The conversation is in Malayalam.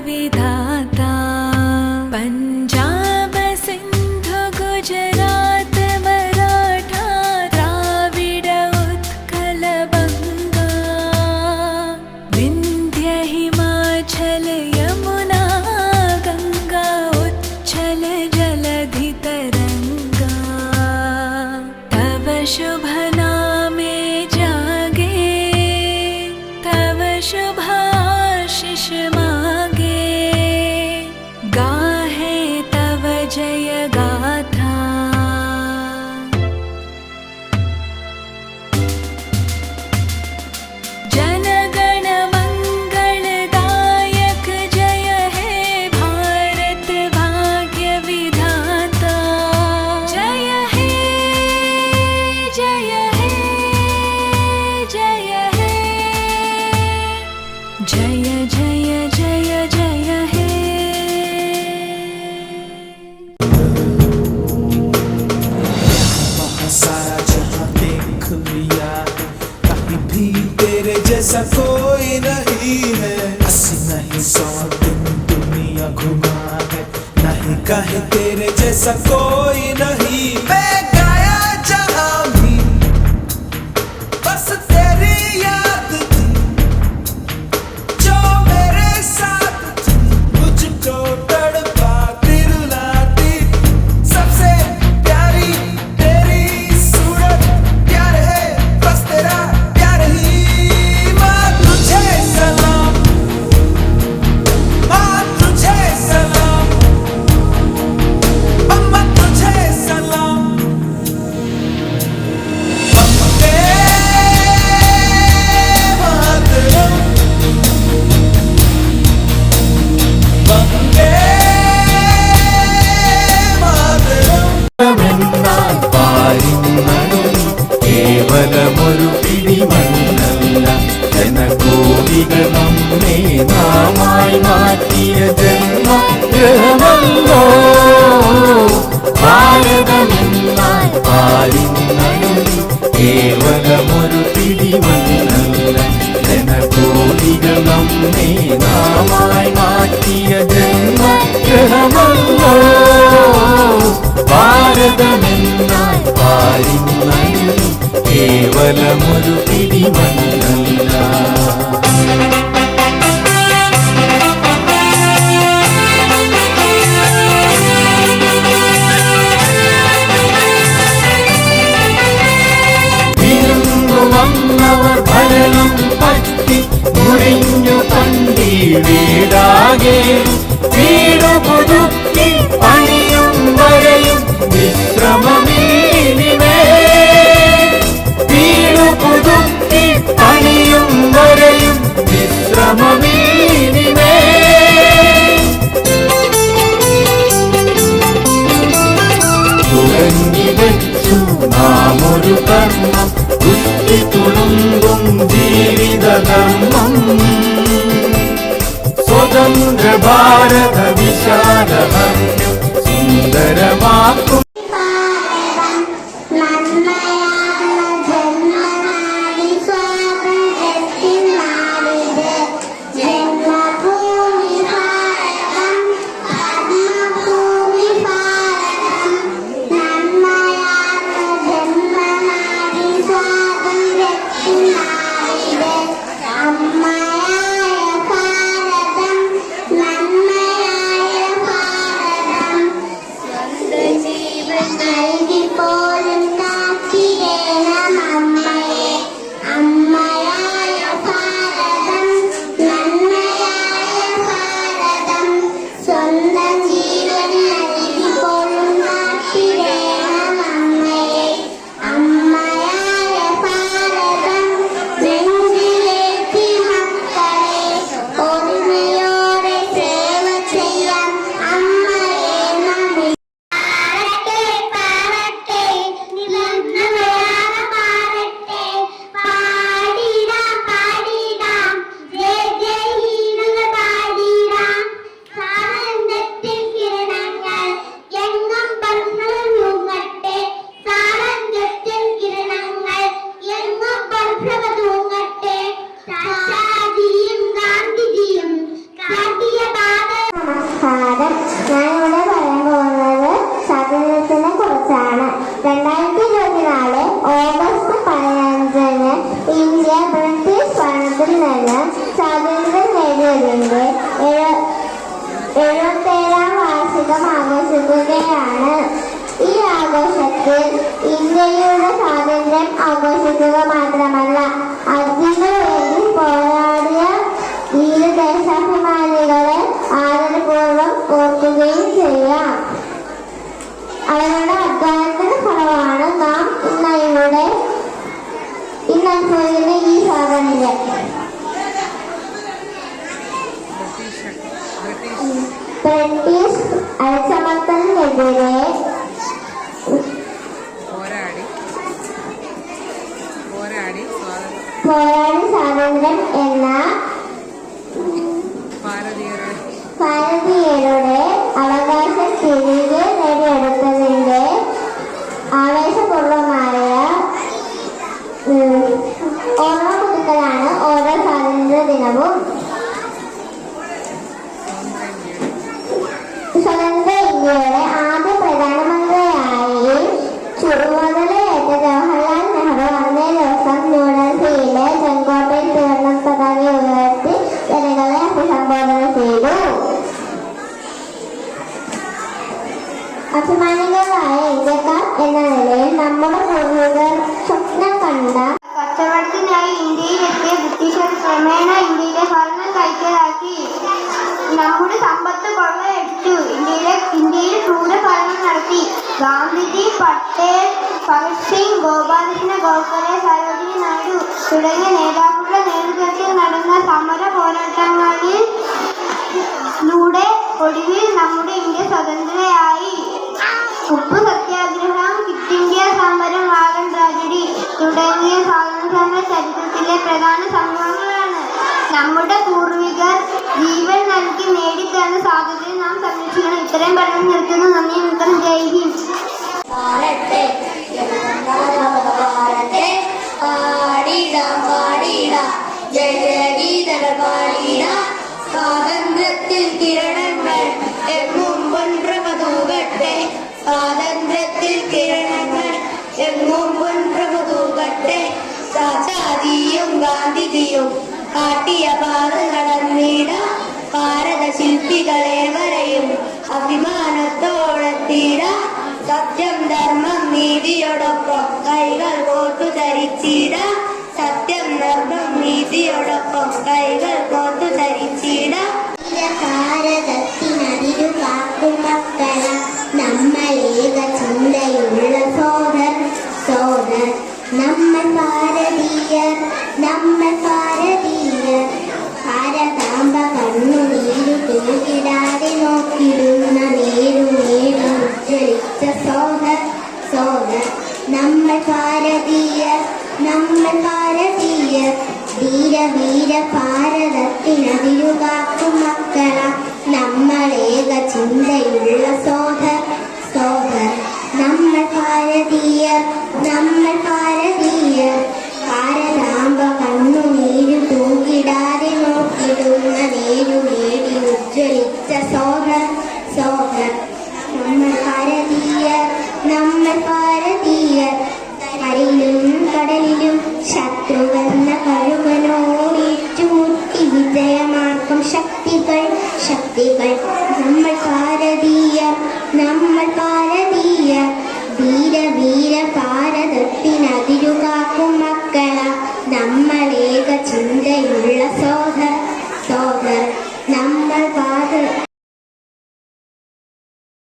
vida. llegar. भी तेरे जैसा कोई नहीं है। बस नहीं सौ दिन दुनिया घुमा है। नहीं कहे तेरे जैसा कोई नहीं। മംഗളമൊരു തിരി മണ്ണല്ല ഭരണം പറ്റി മുറിഞ്ഞു തണ്ടി വീടാകെ ഉറങ്ങി വെച്ചു നാം ഒരു കർമ്മം കുത്തി തുളുമ്പും ജീവിത ധർമ്മം സ്വതന്ത്ര ഭാരത വിശാല സുന്ദരമാക്കും ഇസ്രയേലിയുടെ സ്വാതന്ത്ര്യം ആഘോഷിക്കുക മാത്രമല്ല കിരീട് നേടിയെടുത്തതിന്റെ ആവേശപൂർവമായ ഓരോ പുതുക്കലാണ് ഓരോ സ്വാതന്ത്ര്യ ദിനവും. സ്വതന്ത്ര ഇന്ത്യയുടെ തുടങ്ങിയ നേതാക്കളുടെ നേതൃത്വത്തിൽ നടന്ന സമര പോരാട്ടങ്ങളിൽ ലൂടെ ഒടുവിൽ നമ്മുടെ ഇന്ത്യ സ്വതന്ത്രയായി. ഉപ്പ് സത്യാഗ്രഹം ക്വിറ്റ് ഇന്ത്യ സമരം വാഗൺ ട്രാജഡി തുടങ്ങിയ സ്വാതന്ത്ര്യ ചരിത്രത്തിലെ പ്രധാന സംഭവങ്ങളാണ്. നമ്മുടെ പൂർവികർ ജീവൻ നൽകി നേടിത്തന്ന സ്വാതന്ത്ര്യം നാം സംരക്ഷിക്കണം. ഇത്രയും പറഞ്ഞു നിർത്തുന്നു. നന്ദി. നമസ്കാരം. ജയ് ഹിന്ദ്. ഭാരത്തെ ഭാരത്തെ പാടിടാം പാടിടാം. ജയഗീതകൾ പാടിടാം. സ്വാതന്ത്ര്യത്തിൽ കിരണങ്ങൾ എങ്ങും പൊൻപ്രമതൂകട്ടെ സ്വാതന്ത്ര്യത്തിൽ കിരണങ്ങൾ എങ്ങും പൊൻപ്രമതൂകട്ടെ സാചാതിയും ഗാന്ധിജിയും കാട്ടിയ പാത നടന്നിട ഭാരത ശില്പികളേവരെയും അഭിമാനത്തോടെത്തിട സത്യം ധർമ്മം നീതിയോടൊപ്പം കൈകൾ കോർത്തു ധരിച്ചിട. നമ്മൾ ഭാരതീയർ നമ്മൾ ഭാരതീയർ. ഭാരതാംബ കണ്ണുനീരു തൂക്കിടാതെ നോക്കിടുന്ന നേരു നേരു ഉജ്ജ്വലിച്ച സോദർ സോദർ. നമ്മൾ ഭാരതീയർ നമ്മൾ ഭാരതീയർ. ധീര വീര ഭാരതത്തിനതിരു കാക്കും മക്കള നമ്മളേക ചിന്തയുള്ള സോദർ സോദർ. നമ്മൾ ഭാരതീയർ നമ്മൾ നോക്കിടുന്ന നേരു നേടി ഉജ്ജ്വലിച്ച സോദർ സോദർ നമ്മൾ ഭാരതീയർ നമ്മൾ ഭാരതീയർ കരയിലും കടലിലും ശത്രുവെന്ന കഴുകനോടിച്ചുമുട്ടി വിജയമാർക്കും ശക്തികൾ ശക്തികൾ. നമ്മൾ ഭാരതീയർ നമ്മൾ ഭാരതീയർ